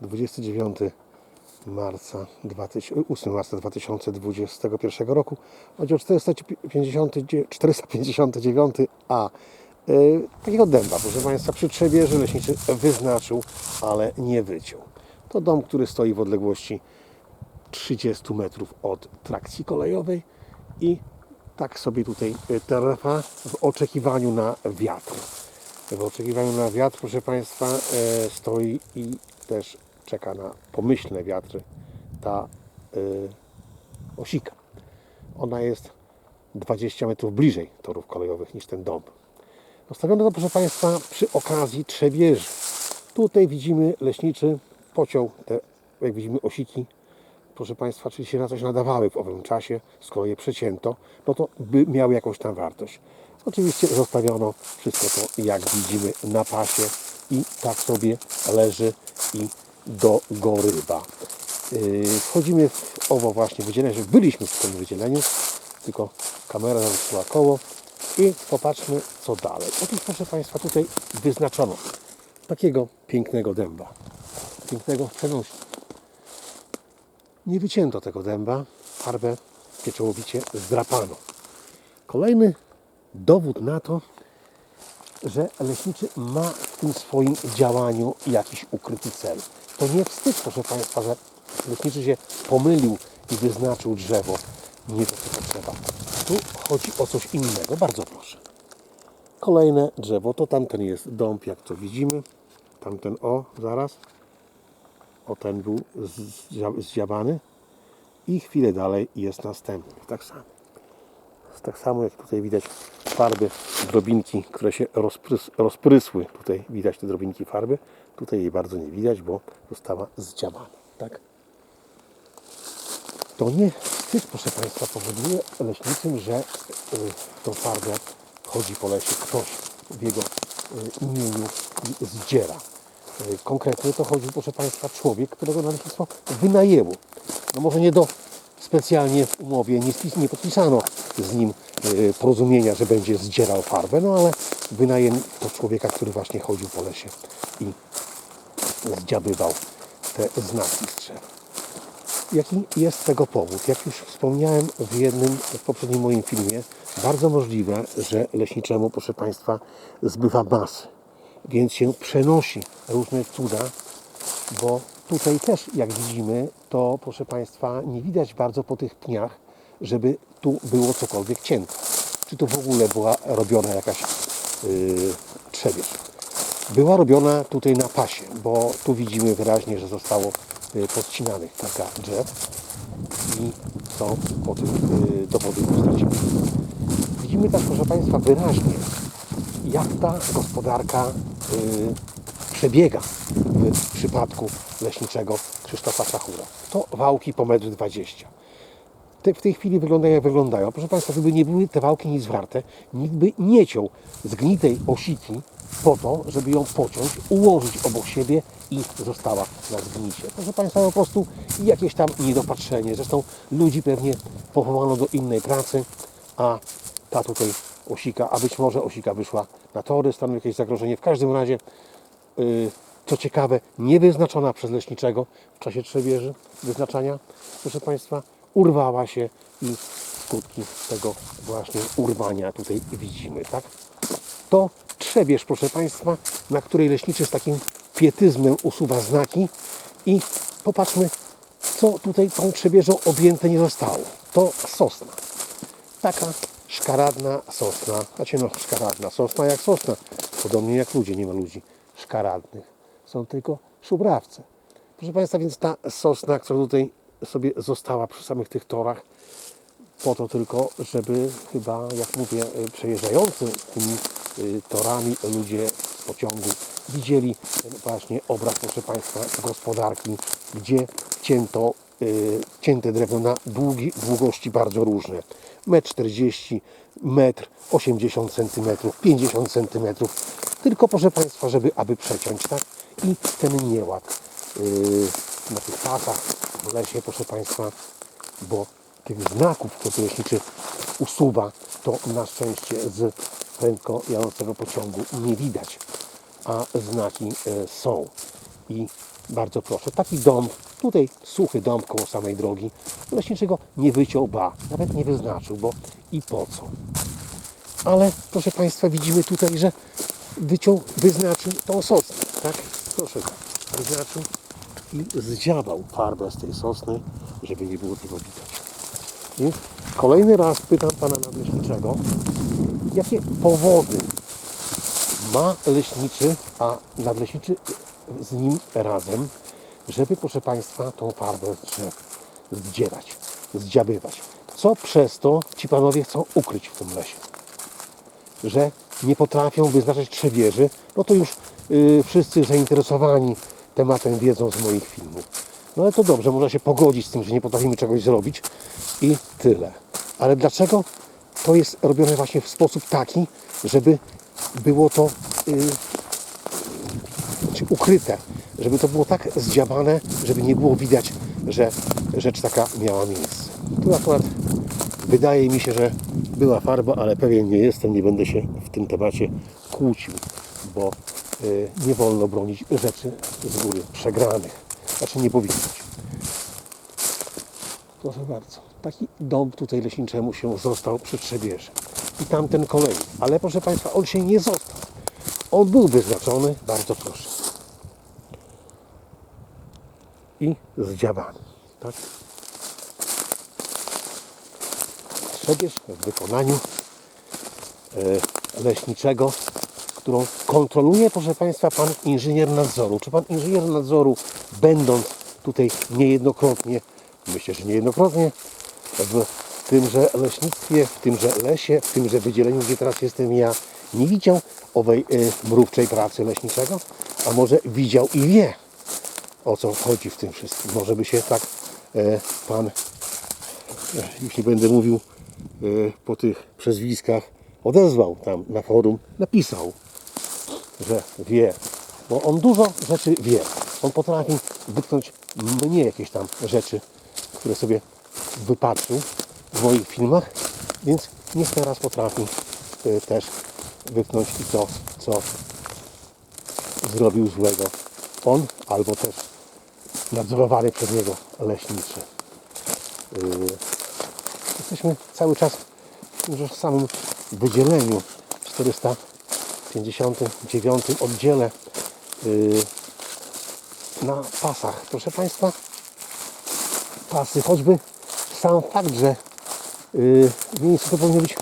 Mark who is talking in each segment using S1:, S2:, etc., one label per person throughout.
S1: 29 marca 2000, 8 marca 2021 roku, oddział 450, 459 A. Yy, takiego dęba, proszę Państwa, przy Trzebieży leśniczy wyznaczył, ale nie wyciął. To dom, który stoi w odległości 30 metrów od trakcji kolejowej i tak sobie tutaj y, trwa w oczekiwaniu na wiatr. W oczekiwaniu na wiatr, proszę Państwa, e, stoi i też czeka na pomyślne wiatry ta y, osika. Ona jest 20 metrów bliżej torów kolejowych niż ten dom. Postawiono to, proszę Państwa, przy okazji Trzebieży. Tutaj widzimy leśniczy pociął te, jak widzimy, osiki. Proszę Państwa, czyli się na coś nadawały w owym czasie, skoro je przecięto, no to by miały jakąś tam wartość. Oczywiście zostawiono wszystko to, jak widzimy, na pasie i tak sobie leży i do goryba. Yy, wchodzimy w owo właśnie wydzielenie, że byliśmy w tym wydzieleniu, tylko kamera zawróciła koło i popatrzmy co dalej. Otóż proszę Państwa tutaj wyznaczono takiego pięknego dęba. Pięknego przenośni. Nie wycięto tego dęba, farbę pieczołowicie zdrapano. Kolejny dowód na to, że leśniczy ma w tym swoim działaniu jakiś ukryty cel. To nie wstyd, proszę Państwa, że leśniczy się pomylił i wyznaczył drzewo. Nie to, co potrzeba. Tu chodzi o coś innego. Bardzo proszę. Kolejne drzewo, to tamten jest dąb, jak to widzimy. Tamten, o, zaraz. O, ten był zdzia- zdziabany. I chwilę dalej jest następny. Tak samo. Tak samo jak tutaj widać farby, drobinki, które się rozprys, rozprysły. Tutaj widać te drobinki farby. Tutaj jej bardzo nie widać, bo została zdziabana. Tak? To nie wstyd, proszę Państwa, powoduje leśniczym, że y, tą farbę chodzi po lesie ktoś w jego y, imieniu i zdziera. Y, Konkretnie to chodzi, proszę Państwa, człowiek, którego na leśnictwo wynajęło. No może nie do specjalnie w umowie, nie, nie podpisano z nim y, porozumienia, że będzie zdzierał farbę, no ale wynajem to człowieka, który właśnie chodził po lesie i zdziabywał te znaki z drzew. Jaki jest tego powód? Jak już wspomniałem w jednym, w poprzednim moim filmie, bardzo możliwe, że leśniczemu, proszę Państwa, zbywa masy, więc się przenosi różne cuda, bo tutaj też, jak widzimy, to proszę Państwa, nie widać bardzo po tych pniach, żeby tu było cokolwiek cięte. Czy to w ogóle była robiona jakaś yy. Była robiona tutaj na pasie, bo tu widzimy wyraźnie, że zostało y, podcinanych kilka drzew i są po tym y, dowody postaci. Widzimy tak, proszę Państwa, wyraźnie, jak ta gospodarka y, przebiega w przypadku leśniczego Krzysztofa Szachura. To wałki po 1,20 m te, w tej chwili wyglądają jak wyglądają. Proszę Państwa, gdyby nie były te wałki nic warte, nikt by nie ciął zgnitej osiki po to, żeby ją pociąć, ułożyć obok siebie i została na zgnicie. Proszę Państwa, po prostu jakieś tam niedopatrzenie. Zresztą ludzi pewnie powołano do innej pracy, a ta tutaj osika, a być może osika wyszła na tory, stanowi jakieś zagrożenie. W każdym razie yy, co ciekawe, nie wyznaczona przez leśniczego w czasie trzebieży wyznaczania, proszę Państwa, urwała się i skutki tego właśnie urwania tutaj widzimy, tak? To trzebież, proszę Państwa, na której leśniczy z takim pietyzmem usuwa znaki i popatrzmy, co tutaj tą trzebieżą objęte nie zostało. To sosna. Taka szkaradna sosna, znaczy no szkaradna sosna jak sosna, podobnie jak ludzie, nie ma ludzi szkaradnych, są tylko szubrawce. Proszę Państwa, więc ta sosna, która tutaj sobie została przy samych tych torach, po to tylko, żeby chyba, jak mówię, y, przejeżdżający tymi y, torami ludzie z pociągu widzieli ten właśnie obraz, proszę Państwa, gospodarki, gdzie cięto, y, cięte drewno na długi, długości bardzo różne. 1,40 m, metr 80 cm, 50 cm. Tylko proszę Państwa, żeby aby przeciąć, tak? I ten nieład na tych pasach proszę Państwa, bo tych znaków, leśniczy usuwa, to na szczęście z prędko jadącego pociągu nie widać, a znaki e, są. I Bardzo proszę. Taki dąb, tutaj suchy dąb koło samej drogi. Leśniczego nie wyciął, ba, nawet nie wyznaczył, bo i po co. Ale proszę Państwa, widzimy tutaj, że wyciął, wyznaczył tą sosnę, tak? Proszę, wyznaczył i zdziabał farbę z tej sosny, żeby nie było tego widać. I kolejny raz pytam Pana Nadleśniczego, jakie powody ma leśniczy, a nadleśniczy z nim razem, żeby, proszę Państwa, tą farbę zdzierać, zdziabywać. Co przez to ci panowie chcą ukryć w tym lesie? Że nie potrafią wyznaczać trzewieży, no to już y, wszyscy zainteresowani tematem wiedzą z moich filmów. No ale to dobrze, można się pogodzić z tym, że nie potrafimy czegoś zrobić i tyle. Ale dlaczego to jest robione właśnie w sposób taki, żeby było to y, czy ukryte, żeby to było tak zdziabane, żeby nie było widać, że rzecz taka miała miejsce. Tu akurat wydaje mi się, że była farba, ale pewien nie jestem, nie będę się w tym temacie kłócił, bo nie wolno bronić rzeczy z góry przegranych. Znaczy nie powinno być. Proszę bardzo. Taki dom tutaj leśniczemu się został przy Trzebierze. I tamten kolejny. Ale proszę Państwa, on się nie został. On był wyznaczony, bardzo proszę. I zdziabany. Tak? Trzebierz w wykonaniu e, leśniczego, którą kontroluje, proszę Państwa, pan inżynier nadzoru. Czy pan inżynier nadzoru, będąc tutaj niejednokrotnie, myślę, że niejednokrotnie, w tymże leśnictwie, w tymże lesie, w tymże wydzieleniu, gdzie teraz jestem ja, nie widział owej y, mrówczej pracy leśniczego, a może widział i wie, o co chodzi w tym wszystkim. Może by się tak e, pan, e, już nie będę mówił e, po tych przezwiskach, odezwał tam na forum, napisał, że wie. Bo on dużo rzeczy wie. On potrafi wytknąć mnie jakieś tam rzeczy, które sobie wypatrzył w moich filmach, więc niech teraz potrafi e, też wytknąć i to, co zrobił złego on albo też nadzorowany przez niego leśniczy. E, jesteśmy cały czas już w samym wydzieleniu 400 59 oddziele y, na pasach. Proszę Państwa, pasy, choćby sam fakt, że y, miejsce to powinno być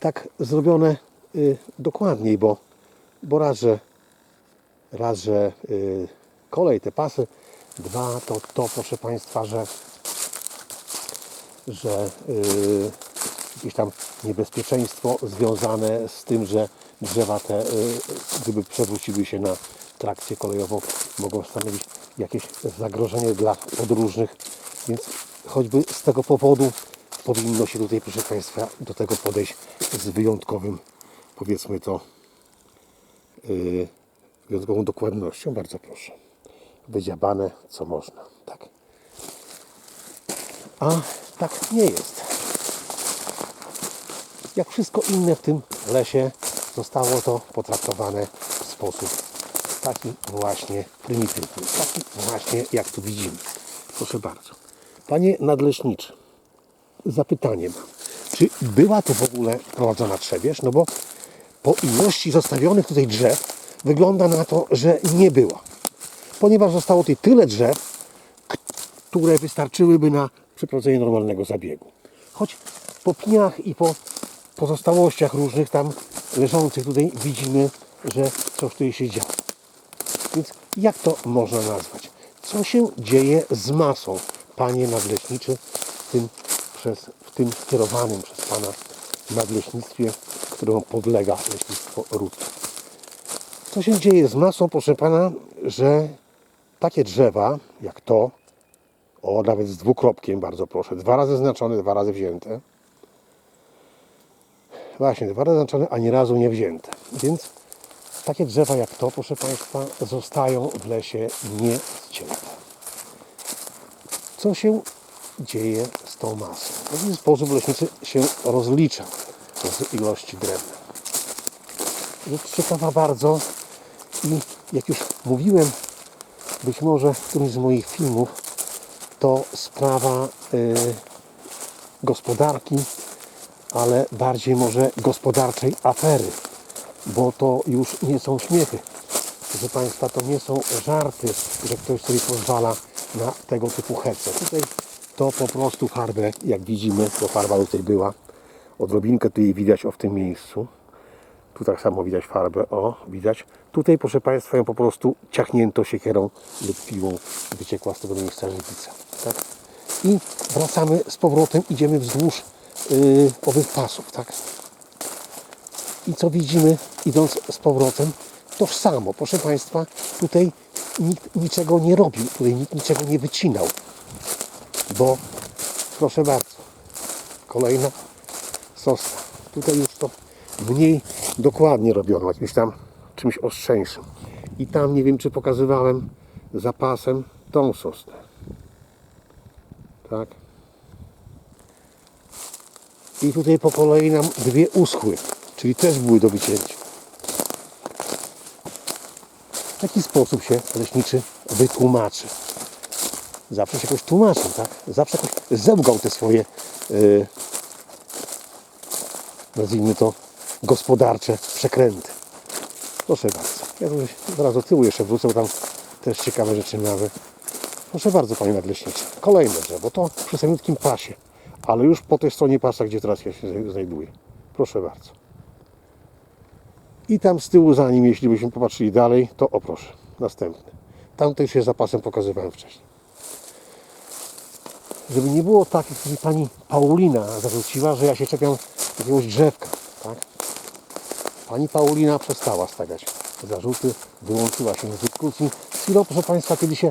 S1: tak zrobione y, dokładniej, bo, bo raz, że, raz, że kolej, te pasy, dwa, to to, proszę Państwa, że, że jakieś tam niebezpieczeństwo związane z tym, że drzewa te, y, gdyby przewróciły się na trakcję kolejową, mogą stanowić jakieś zagrożenie dla podróżnych, więc choćby z tego powodu powinno się tutaj, proszę Państwa, do tego podejść z wyjątkowym, powiedzmy to, yy, wyjątkową dokładnością. Bardzo proszę. Wydziabane, co można. Tak. A tak nie jest. Jak wszystko inne w tym lesie, zostało to potraktowane w sposób taki właśnie prymitywny. Taki właśnie, jak tu widzimy. Proszę bardzo. Panie nadleśniczy, zapytanie mam. Czy była tu w ogóle prowadzona trzewież? No bo po ilości zostawionych tutaj drzew wygląda na to, że nie była. Ponieważ zostało tutaj tyle drzew, które wystarczyłyby na przeprowadzenie normalnego zabiegu. Choć po pniach i po pozostałościach różnych tam leżących tutaj widzimy, że coś tutaj się działo. Więc jak to można nazwać? Co się dzieje z masą, panie nadleśniczy, w tym, przez, w tym kierowanym przez pana nadleśnictwie, któremu podlega leśnictwo Rud? Co się dzieje z masą, proszę pana, że takie drzewa, jak to, o nawet z dwukropkiem, bardzo proszę, dwa razy znaczone, dwa razy wzięte, właśnie, dwa razy znaczone, ani razu nie wzięte. Więc takie drzewa jak to, proszę Państwa, zostają w lesie niezcięte. Co się dzieje z tą masą? W jaki sposób leśnicy się rozlicza z ilości drewna? Rzecz ciekawa bardzo i jak już mówiłem być może w którymś z moich filmów to sprawa y, gospodarki, ale bardziej może gospodarczej afery, bo to już nie są śmiechy. Proszę Państwa, to nie są żarty, że ktoś sobie pozwala na tego typu hece. Tutaj to po prostu farbę, jak widzimy, to farba tutaj była. Odrobinkę tu jej widać o w tym miejscu. Tu tak samo widać farbę, o, widać. Tutaj, proszę Państwa, ją po prostu ciachnięto siekierą lub piłą, wyciekła z tego miejsca żywica. Tak? I wracamy z powrotem, idziemy wzdłuż yy, owych pasów, tak? I co widzimy, idąc z powrotem, tożsamo. Proszę Państwa, tutaj nikt niczego nie robił, tutaj nikt niczego nie wycinał. Bo, proszę bardzo, kolejna sosna. Tutaj już to mniej dokładnie robiono, jakimś tam czymś ostrzejszym. I tam nie wiem, czy pokazywałem zapasem tą sosnę. Tak. I tutaj po kolei nam dwie uschły, czyli też były do wycięcia. W taki sposób się leśniczy wytłumaczy. Zawsze się jakoś tłumaczył, tak? Zawsze jakoś zełgał te swoje, yy, nazwijmy to, gospodarcze przekręty. Proszę bardzo. Ja tu zaraz do tyłu jeszcze wrócę, tam też ciekawe rzeczy miały. Proszę bardzo, panie nadleśniczy. Kolejne drzewo, to przy samiutkim pasie, ale już po tej stronie pasa, gdzie teraz ja się znajduję. Proszę bardzo. I tam z tyłu za nim, jeśli byśmy popatrzyli dalej, to o proszę, następny. Tam też się zapasem pokazywałem wcześniej. Żeby nie było tak, jak pani Paulina zarzuciła, że ja się czepiam jakiegoś drzewka, tak? Pani Paulina przestała stawiać zarzuty, wyłączyła się z dyskusji. Chwilą, proszę Państwa, kiedy się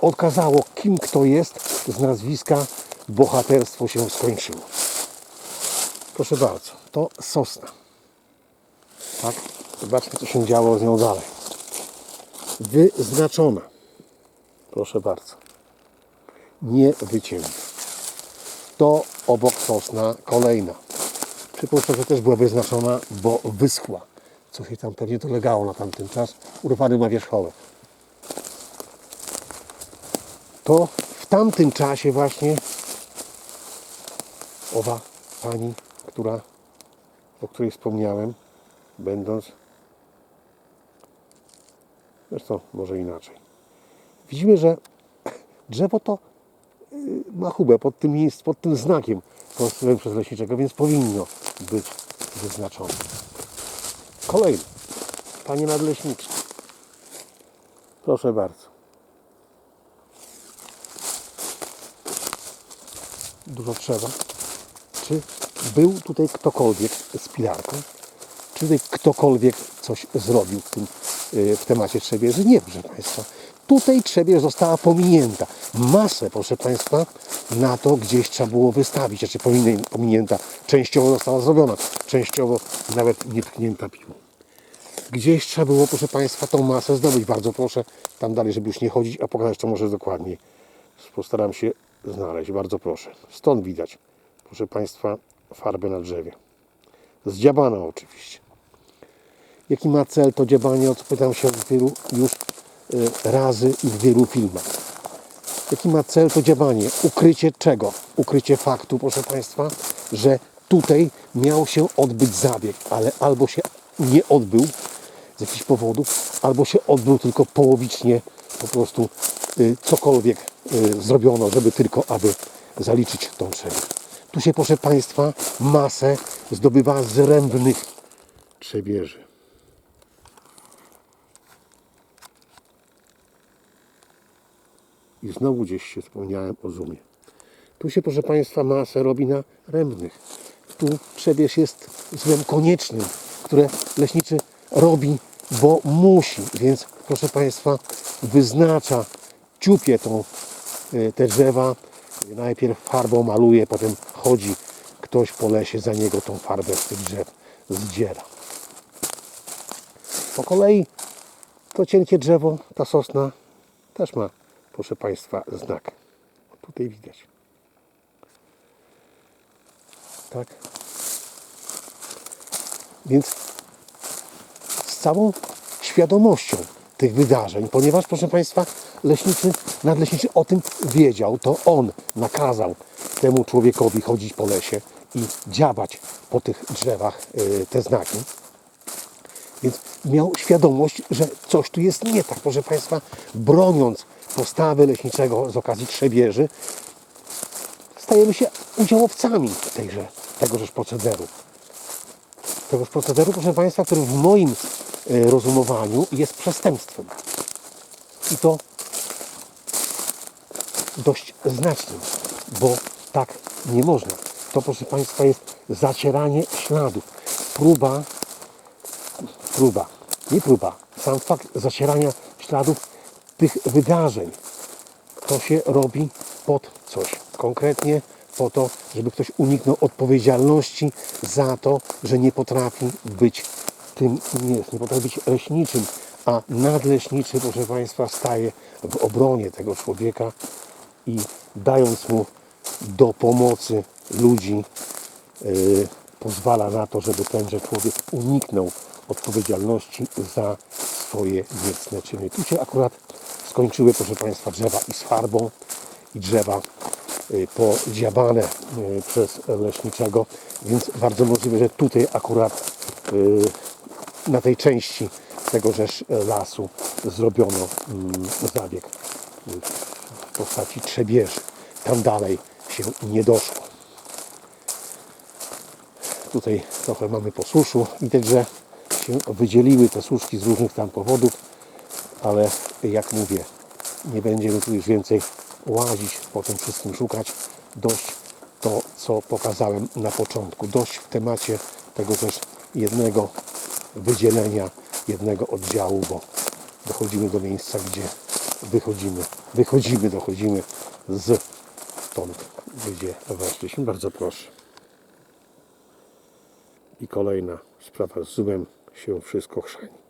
S1: okazało, kim kto jest, z nazwiska bohaterstwo się skończyło. Proszę bardzo, to sosna. Tak? Zobaczmy, co się działo z nią dalej. Wyznaczona. Proszę bardzo. Nie wycięta. To obok sosna kolejna. Przypuszczam, że też była wyznaczona, bo wyschła. Co się tam pewnie dolegało na tamten czas. Urwany ma wierzchołek. To w tamtym czasie właśnie owa pani, która, o której wspomniałem, będąc zresztą może inaczej. Widzimy, że drzewo to y, ma chubę pod tym, pod tym znakiem konstruowanym przez leśniczego, więc powinno być wyznaczone. Kolejny. Panie nadleśniczy. Proszę bardzo. Dużo trzeba. Czy był tutaj ktokolwiek z pilarką? Czy tutaj ktokolwiek coś zrobił w tym y, w temacie Trzebieży? Nie, proszę Państwa. Tutaj Trzebież została pominięta. Masę, proszę Państwa, na to gdzieś trzeba było wystawić, znaczy pominięta. Częściowo została zrobiona, częściowo nawet nie tknięta piłą. Gdzieś trzeba było, proszę Państwa, tą masę zdobyć. Bardzo proszę tam dalej, żeby już nie chodzić, a pokazać to może dokładniej. Postaram się znaleźć, bardzo proszę. Stąd widać, proszę Państwa, farbę na drzewie. Zdziabana oczywiście. Jaki ma cel to dziabanie? O co pytam się w wielu już y, razy i w wielu filmach. Jaki ma cel to dziabanie? Ukrycie czego? Ukrycie faktu, proszę Państwa, że tutaj miał się odbyć zabieg, ale albo się nie odbył z jakichś powodów, albo się odbył tylko połowicznie, po prostu y, cokolwiek y, zrobiono, żeby tylko, aby zaliczyć tą trzebię. Tu się, proszę Państwa, masę zdobywa z rębnych trzebieży. I znowu gdzieś się wspomniałem o zoomie. Tu się, proszę Państwa, masę robi na rębnych. Tu trzebież jest złem koniecznym, które leśniczy robi, bo musi. Więc, proszę Państwa, wyznacza, ciupie tą, y, te drzewa. Najpierw farbą maluje, potem chodzi ktoś po lesie, za niego tą farbę z tych drzew zdziera. Po kolei to cienkie drzewo, ta sosna też ma, proszę Państwa, znak. Tutaj widać. Tak. Więc z całą świadomością tych wydarzeń, ponieważ, proszę Państwa, leśniczy, nadleśniczy o tym wiedział, to on nakazał temu człowiekowi chodzić po lesie i dziabać po tych drzewach y, te znaki. Więc miał świadomość, że coś tu jest nie tak. Proszę Państwa, broniąc postawy leśniczego z okazji trzebieży, stajemy się udziałowcami tejże, tegoż procederu. Tegoż procederu, proszę Państwa, który w moim e, rozumowaniu jest przestępstwem. I to dość znacznym, bo tak nie można. To, proszę Państwa, jest zacieranie śladów. Próba próba, nie próba, sam fakt zacierania śladów tych wydarzeń. To się robi pod coś. Konkretnie po to, żeby ktoś uniknął odpowiedzialności za to, że nie potrafi być tym, kim jest. Nie potrafi być leśniczym, a nadleśniczy, proszę Państwa, staje w obronie tego człowieka i dając mu do pomocy ludzi, yy, pozwala na to, żeby tenże człowiek uniknął odpowiedzialności za swoje niecne czyny. Tu się akurat skończyły, proszę Państwa, drzewa i z farbą, i drzewa y, podziabane y, przez leśniczego, więc bardzo możliwe, że tutaj akurat na tej części tego rzecz lasu zrobiono mm, zabieg w postaci trzebieży. Tam dalej się nie doszło. Tutaj trochę mamy po suszu. Widać, że się wydzieliły te suszki z różnych tam powodów, ale jak mówię, nie będziemy tu już więcej łazić, po tym wszystkim szukać. Dość to, co pokazałem na początku. Dość w temacie tego też jednego wydzielenia, jednego oddziału, bo dochodzimy do miejsca, gdzie wychodzimy, wychodzimy, dochodzimy z stąd, gdzie weszliśmy. Bardzo proszę. I kolejna sprawa z zoomem się wszystko chrzani.